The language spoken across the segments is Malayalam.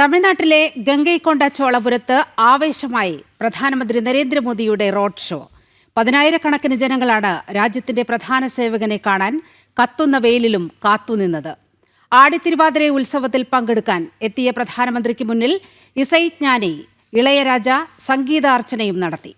തമിഴ്നാട്ടിലെ ഗംഗൈക്കൊണ്ട ചോളപുരത്ത് ആവേശമായി പ്രധാനമന്ത്രി നരേന്ദ്രമോദിയുടെ റോഡ് ഷോ. പതിനായിരക്കണക്കിന് ജനങ്ങളാണ് രാജ്യത്തിന്റെ പ്രധാന സേവകനെ കാണാൻ കത്തുന്ന വെയിലിലും കാത്തുനിന്നത് ആടിത്തിരുവാതിര ഉത്സവത്തിൽ പങ്കെടുക്കാൻ എത്തിയ പ്രധാനമന്ത്രിക്ക് മുന്നിൽ ഇസൈജ്ഞാനി ഇളയരാജ സംഗീതാർച്ചനയും നടത്തി.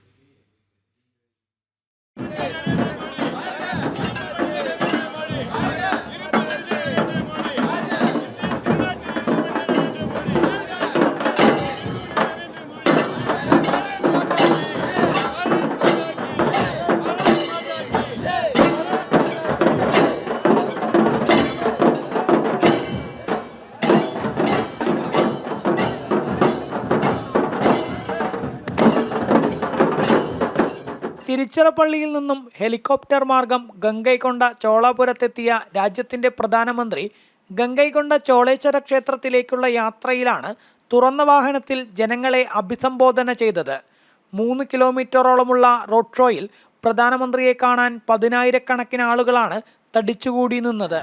തിരുച്ചിറപ്പള്ളിയിൽ നിന്നും ഹെലികോപ്റ്റർ മാർഗം ഗംഗൈകൊണ്ട ചോളാപുരത്തെത്തിയ രാജ്യത്തിന്റെ പ്രധാനമന്ത്രി ഗംഗൈകൊണ്ട ചോളേശ്വര ക്ഷേത്രത്തിലേക്കുള്ള യാത്രയിലാണ് തുറന്ന വാഹനത്തിൽ ജനങ്ങളെ അഭിസംബോധന ചെയ്തത്. മൂന്ന് കിലോമീറ്ററോളമുള്ള റോഡ് ഷോയിൽ പ്രധാനമന്ത്രിയെ കാണാൻ പതിനായിരക്കണക്കിന് ആളുകളാണ് തടിച്ചുകൂടി നിന്നത്.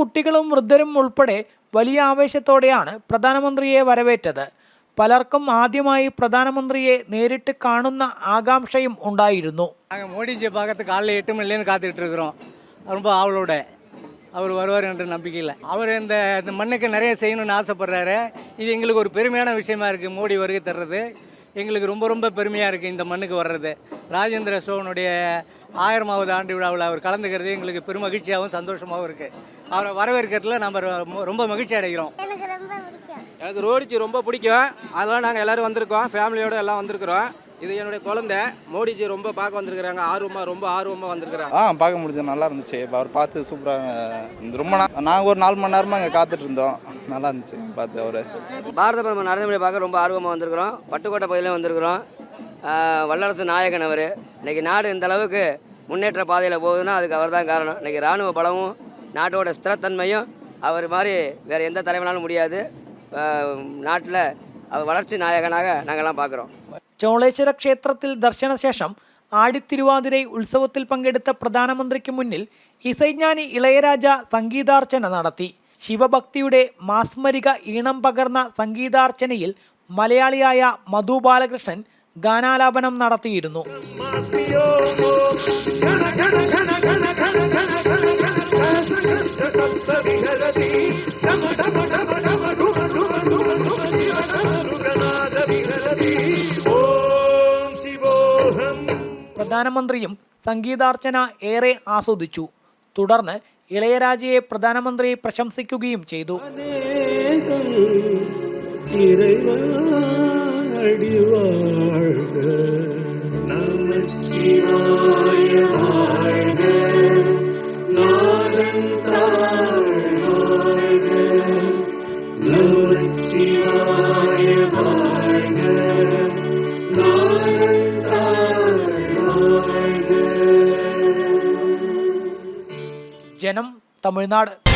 കുട്ടികളും വൃദ്ധരും ഉൾപ്പെടെ വലിയ ആവേശത്തോടെയാണ് പ്രധാനമന്ത്രിയെ വരവേറ്റത്. പലർക്കും ആദ്യമായി പ്രധാനമന്ത്രിയെ നേരിട്ട് കാണുന്ന ആകാംക്ഷയും ഉണ്ടായിരുന്നു. മോഡിജിயை பார்க்கறது காலைல எட்டு மணிலேருந்து காத்துக்கிட்டு இருக்கிறோம் ரொம்ப ஆவலோட அவர் வருவார் என்ற நம்பிக்கையில். அவர் இந்த இந்த மண்ணுக்கு நிறைய செய்யணும்னு ஆசைப்படுறாரு. இது எங்களுக்கு ஒரு பெருமையான விஷயமா இருக்குது மோடி வருகை தர்றது. எங்களுக்கு ரொம்ப ரொம்ப பெருமையாக இருக்குது இந்த மண்ணுக்கு வர்றது. ராஜேந்திர சோகனுடைய ஆயிரமாவது ஆண்டு விழாவில் அவர் கலந்துக்கிறது எங்களுக்கு பெருமகிழ்ச்சியாகவும் சந்தோஷமாகவும் இருக்குது அவரை வரவேற்கிறதுல நம்ம ரொம்ப மகிழ்ச்சி அடைகிறோம். எனக்கு ரொம்ப பிடிக்கும். எனக்கு ரோடிஜி ரொம்ப பிடிக்கும். அதெல்லாம் நாங்கள் எல்லோரும் வந்திருக்கோம். ஃபேமிலியோட எல்லாம் வந்திருக்கிறோம். இது என்னுடைய குழந்தை. மோடிஜி ரொம்ப பார்க்க வந்திருக்கிறாங்க. ஆர்வமாக ரொம்ப ஆர்வமாக வந்திருக்கிறாங்க. ஆ பார்க்க முடிஞ்சது. நல்லா இருந்துச்சு. இப்போ அவர் பார்த்து சூப்பராக ரொம்ப நாங்கள் ஒரு நாலு மணி நேரமாக அங்கே காத்துட்டு இருந்தோம். நல்லா இருந்துச்சு. பார்த்து அவர். பாரத பிரதமர் நரேந்திர மோடி பார்க்க ரொம்ப ஆர்வமாக வந்திருக்கிறோம். பட்டுக்கோட்டை பகுதியிலும் வந்திருக்கிறோம். வல்லரசு நாயகன் அவர். இன்னைக்கு நாடு இந்த அளவுக்கு முன்னேற்ற பாதையில் போகுதுன்னா அதுக்கு அவர் தான் காரணம். இன்னைக்கு ராணுவ பலமும் நாட்டோட ஸ்திரத்தன்மையும் அவர் மாதிரி வேறு எந்த தலைவனாலும் முடியாது நாட்டில் அவர் வளர்ச்சி நாயகனாக நாங்கள்லாம் பார்க்குறோம் ചോളേശ്വര ക്ഷേത്രത്തിൽ ദർശനശേഷം ആടിത്തിരുവാതിരൈ ഉത്സവത്തിൽ പങ്കെടുത്ത പ്രധാനമന്ത്രിക്ക് മുന്നിൽ ഇസൈജ്ഞാനി ഇളയരാജ സംഗീതാർച്ചന നടത്തി ശിവഭക്തിയുടെ മാസ്മരിക ഈണം പകർന്ന സംഗീതാർച്ചനയിൽ മലയാളിയായ മധു ബാലകൃഷ്ണൻ ഗാനാലാപനം നടത്തിയിരുന്നു പ്രധാനമന്ത്രിയും സംഗീതാർച്ചന ഏറെ ആസ്വദിച്ചു തുടർന്ന് ഇളയരാജയെ പ്രധാനമന്ത്രി പ്രശംസിക്കുകയും ചെയ്തു ജനം തമിഴ്നാട്.